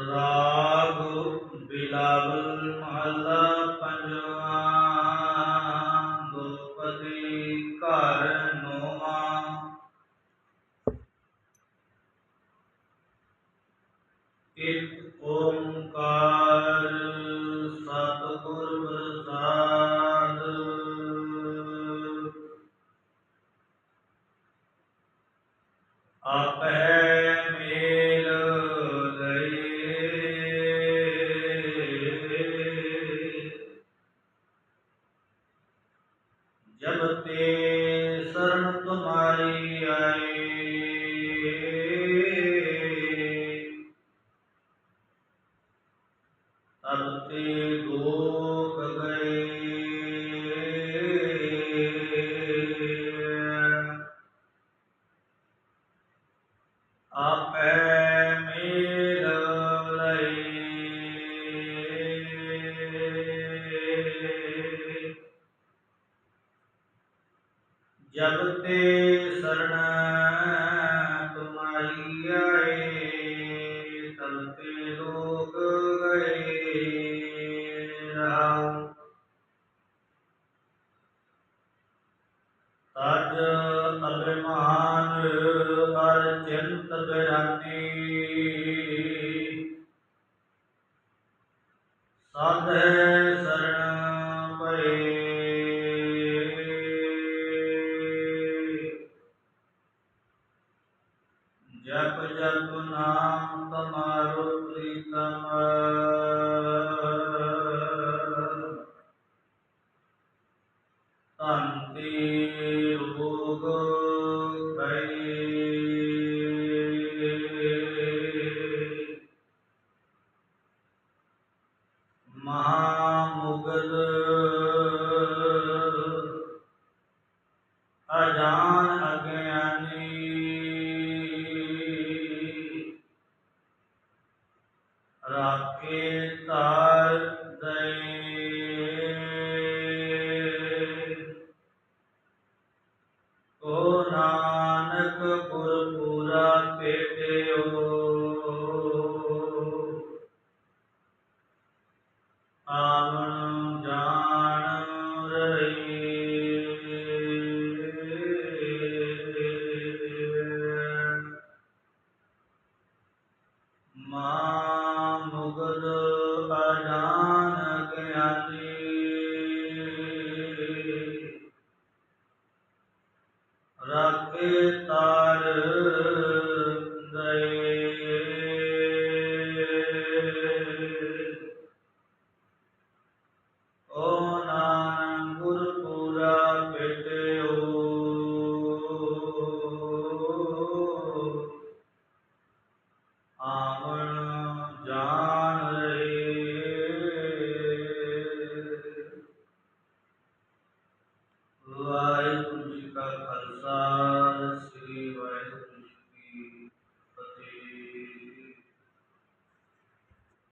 ਰਾਗ ਬਿਲਾਵਲ ਮਹਲਾ ਪੰਜਵਾਂ ਗੁਰਪਤੀ ਘਰ ਨੋਵਾ। ਇੱਕ ਓੰਕਾਰ ਸਤਿਗੁਰ ਜਬ ਤੇ ਸਰਣ ਤੁਮਾਰੀ ਆਏ ਤਬ ਤੇ ਦੁਖ ਗਏ ਆਪੈ ਜਬ ਤੇ ਸਰਣ ਤੁਮਾਰੀ ਆਏ, ਤਬ ਤੇ ਲੋਕ ਗਏ ਰਾਮ ਤਜ ਅਭਿਮਾਨ ਅਰ ਚਿੰਤ ਬਿਰਾਨੀ ਸਾਧੇ ਸਰਣ ਜਪ ਜਪ ਨਾਮ ਤਮਾਰੋ ਪ੍ਰੀਤਮ ਧੰਤੀ ਰੋਗ ਰਾਖੇ ਤਾਰ ਦਏ ਓ ਨਾਨਕ ਗੁਰਪੂਰਾ ਭੇਟਿਓ Jesus.